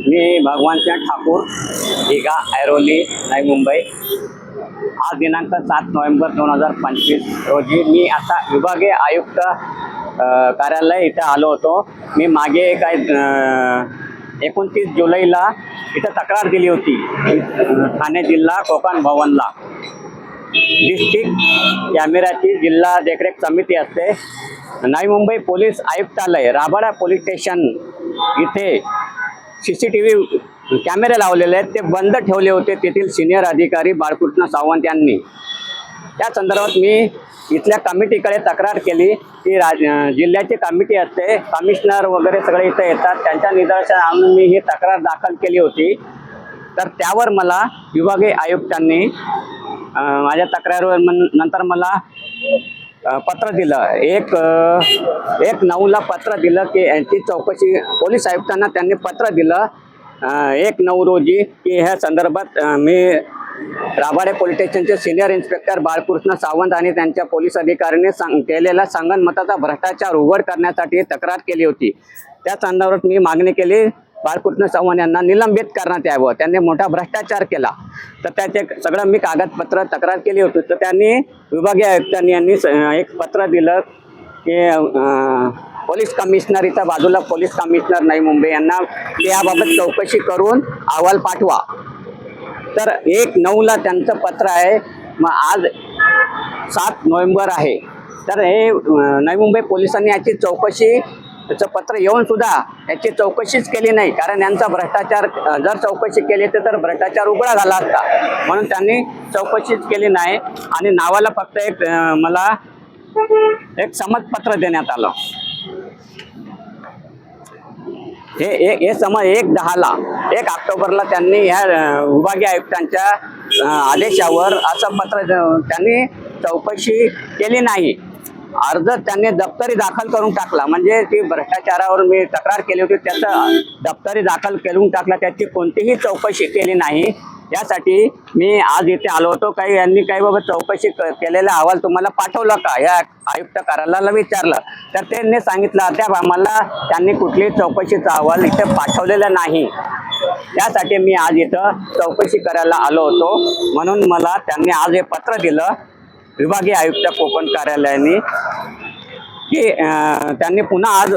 मी भगवानसिंह ठाकूर दिघा ऐरोली नवी मुंबई. आज दिनांक सात नोव्हेंबर दोन हजार पंचवीस रोजी मी आता विभागीय आयुक्त कार्यालय इथं आलो होतो. मी मागे काय एकोणतीस जुलैला इथं तक्रार दिली होती. ठाणे जिल्हा कोकण भवनला. डिस्ट्रिक्ट कॅमेऱ्याची जिल्हा देखरेख समिती असते. नवी मुंबई पोलीस आयुक्तालय राबाडा पोलीस स्टेशन इथे सी सी टी व्ही कॅमेरे लावलेले आहेत. ते बंद ठेवले होते तेथील सिनियर अधिकारी बाळकृष्ण सावंत यांनी. त्या संदर्भात मी इथल्या कमिटीकडे तक्रार केली की राज जिल्ह्याची कमिटी असते कमिशनर वगैरे सगळे इथं येतात. त्यांच्या निदर्शन आणून मी ही तक्रार दाखल केली होती. तर त्यावर मला विभागीय आयुक्तांनी माझ्या तक्रारीवर नंतर मला पत्र दिलं. एक एक नऊला पत्र दिलं की यांची चौकशी पोलीस आयुक्तांना त्यांनी पत्र दिलं. एक नऊ रोजी की ह्या संदर्भात मी राबाडे पोलीस स्टेशनचे सिनियर इन्स्पेक्टर बाळकृष्ण सावंत आणि त्यांच्या पोलीस अधिकाऱ्यांनी सांग केलेला संगणमताचा भ्रष्टाचार उघड करण्यासाठी तक्रार केली होती. त्या संदर्भात मी मागणी केली. बाळकृष्ण चव्हाण यांना निलंबित करण्यात यावं. त्यांनी मोठा भ्रष्टाचार केला. तर त्याचे सगळं मी कागदपत्र तक्रार केली होती. तर त्यांनी विभागीय आयुक्तांनी यांनी स- एक पत्र दिलं की पोलीस कमिशनर इथं बाजूला पोलीस कमिशनर नाही मुंबई यांना याबाबत चौकशी करून अहवाल पाठवा. तर एक नऊला त्यांचं पत्र आहे. मग आज सात नोव्हेंबर आहे. तर हे नवी मुंबई पोलिसांनी याची चौकशी त्याचं पत्र येऊन सुद्धा याची चौकशीच केली नाही. कारण यांचा भ्रष्टाचार जर चौकशी केली तर तर भ्रष्टाचार उघडा झाला असता. म्हणून त्यांनी चौकशीच केली नाही. आणि नावाला फक्त एक मला एक समजपत्र देण्यात आलं. हे हे हे समज एक दहाला एक ऑक्टोबरला त्यांनी ह्या विभागीय आयुक्तांच्या आदेशावर असं पत्र त्यांनी चौकशी केली नाही. अर्ज त्यांनी दप्तरी दाखल करून टाकला. म्हणजे ती भ्रष्टाचारावर मी तक्रार केली होती त्याचं दप्तरी दाखल करून टाकला त्याची कोणतीही चौकशी केली नाही. यासाठी मी आज इथे आलो होतो. काही यांनी काही बाबा चौकशी क- केलेला अहवाल तुम्हाला पाठवला का? या आयुक्त कार्यालयाला विचारलं. तर त्यांनी सांगितलं अद्याप आम्हाला त्यांनी कुठलीही चौकशीचा अहवाल इथे पाठवलेला नाही. त्यासाठी मी आज इथं चौकशी करायला आलो होतो. म्हणून मला त्यांनी आज हे पत्र दिलं. विभागीय आयुक्त कोकण कार्यालयाने की त्यांनी पुन्हा आज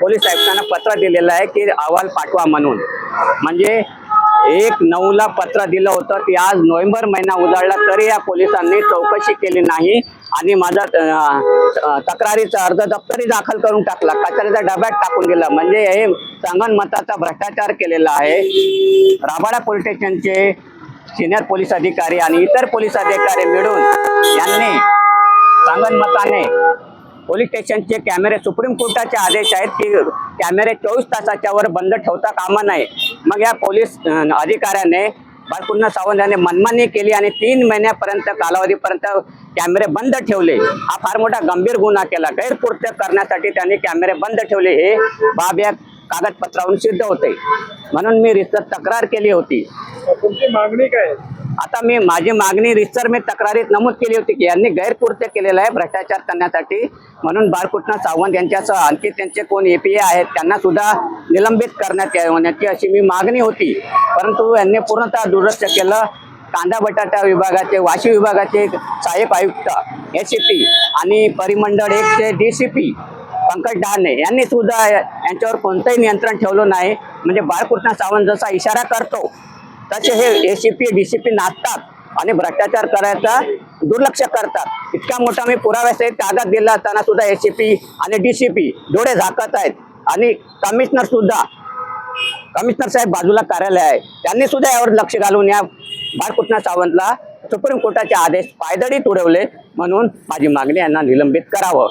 पोलीस आयुक्तांना पत्र दिलेलं आहे की अहवाल पाठवा म्हणून. म्हणजे एक नऊला पत्र दिलं होतं की आज नोव्हेंबर महिना उजाडला तरी या पोलिसांनी चौकशी केली नाही आणि माझा तक्रारीचा अर्ज दप्तरी दाखल करून टाकला. कचऱ्याच्या डब्यात टाकून दिला. म्हणजे हे संगणमताचा भ्रष्टाचार केलेला आहे. राबाडा पोलीस स्टेशनचे सिनियर पोलीस अधिकारी आणि इतर पोलीस अधिकारी मिळून यांनी सांगणमताने पोलीस स्टेशनचे कॅमेरे सुप्रीम कोर्टाचे आदेश आहेत की कॅमेरे चोवीस तासाच्या वर बंद ठेवता कामा नये. मग या पोलीस अधिकाऱ्याने बाळकृष्ण सावंत यांनी मनमानी केली आणि तीन महिन्यापर्यंत कालावधीपर्यंत कॅमेरे बंद ठेवले. हा फार मोठा गंभीर गुन्हा केला. गैरकृत्य करण्यासाठी त्यांनी कॅमेरे बंद ठेवले हे बाब या कागदपत्रावरून सिद्ध होते. म्हणून मी रिसर तक्रार केली होती. तुमची मागणी काय आता मी माझी मागणी रिसर मी तक्रारीत नमूद केली होती की यांनी गैरकृत्य केलेलं आहे भ्रष्टाचार करण्यासाठी. म्हणून बाळकृष्ण सावंत यांच्यासह आणखी त्यांचे कोण एपीए आहेत त्यांना सुद्धा निलंबित करण्यात येण्याची अशी मी मागणी होती. परंतु यांनी पूर्णतः दुरुस्त केलं. कांदा बटाटा विभागाचे वाशी विभागाचे सहाय्यक आयुक्त एस सी पी आणि परिमंडळ एकचे D C P Pankaj Dahane यांनी सुद्धा यांच्यावर कोणतंही नियंत्रण ठेवलं नाही. म्हणजे बाळकृष्ण सावंत जसा इशारा करतो तसे हे एसीपी डीसीपी नाचतात आणि भ्रष्टाचार करायचा दुर्लक्ष करतात. इतका मोठा मी पुराव्यासहित कागद दिला असताना सुद्धा एसीपी आणि डीसीपी डोळे झाकत आहेत. आणि कमिशनर सुद्धा कमिशनर साहेब बाजूला कार्यालय आहे. त्यांनी सुद्धा यावर लक्ष घालून या बाळकृष्ण सावंतला सुप्रीम कोर्टाचे आदेश पायदळीत उडवले म्हणून माझी मागणी यांना निलंबित करावं.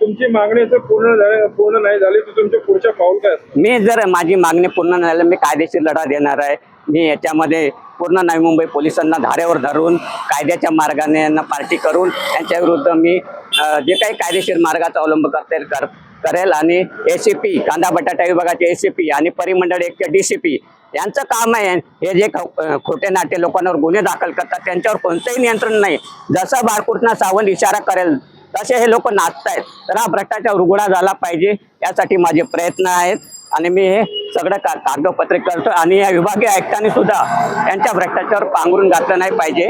तुमची मागणी जर पूर्ण पूर्ण नाही झाली तर तुमचे पुढच्या पाऊल काय? मी जर माझी मागणी पूर्ण नाही झाली मी कायदेशीर लढा देणार आहे. मी याच्यामध्ये पूर्ण नवी मुंबई पोलिसांना धारेवर धरून कायद्याच्या मार्गाने यांना पार्टी करून यांच्या विरुद्ध मी जे काही कायदेशीर मार्गाचा अवलंब करते कर करेल. आणि ए सी पी कांदा बटाटा विभागाचे ए सी पी आणि परिमंडळ एकचे डी सी पी यांचं काम आहे. हे जे खोटे नाटे लोकांवर गुन्हे दाखल करतात त्यांच्यावर कोणतंही नियंत्रण नाही. जसं बाळकृष्ण सावंत इशारा करेल तसे हे लोक नाचतायत. तर हा भ्रष्टाचार उघडा झाला पाहिजे यासाठी माझे प्रयत्न आहेत. आणि मी हे सगळं का कागदपत्रे करतो आणि या विभागीय आयुक्तांनी सुद्धा यांच्या भ्रष्टाचार पांघरून घातलं नाही पाहिजे.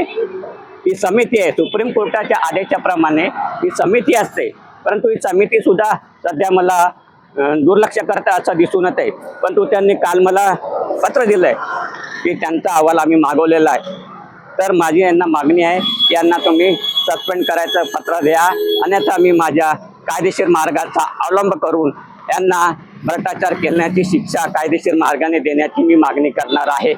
ही समिती आहे. सुप्रीम कोर्टाच्या आदेशाप्रमाणे ही समिती असते. परंतु ही समिती सुद्धा सध्या मला दुर्लक्ष करता असं दिसून येत आहे. परंतु त्यांनी काल मला पत्र दिलंय की त्यांचा अहवाल आम्ही मागवलेला आहे. तर माझी यांना मागणी आहे की यांना तुम्ही सस्पेंड करायचं पत्र द्या. अन्यथा मी माझ्या कायदेशीर मार्गाचा अवलंब करून यांना भ्रष्टाचार केल्याची शिक्षा कायदेशीर मार्गाने देण्याची मी मागणी करणार आहे.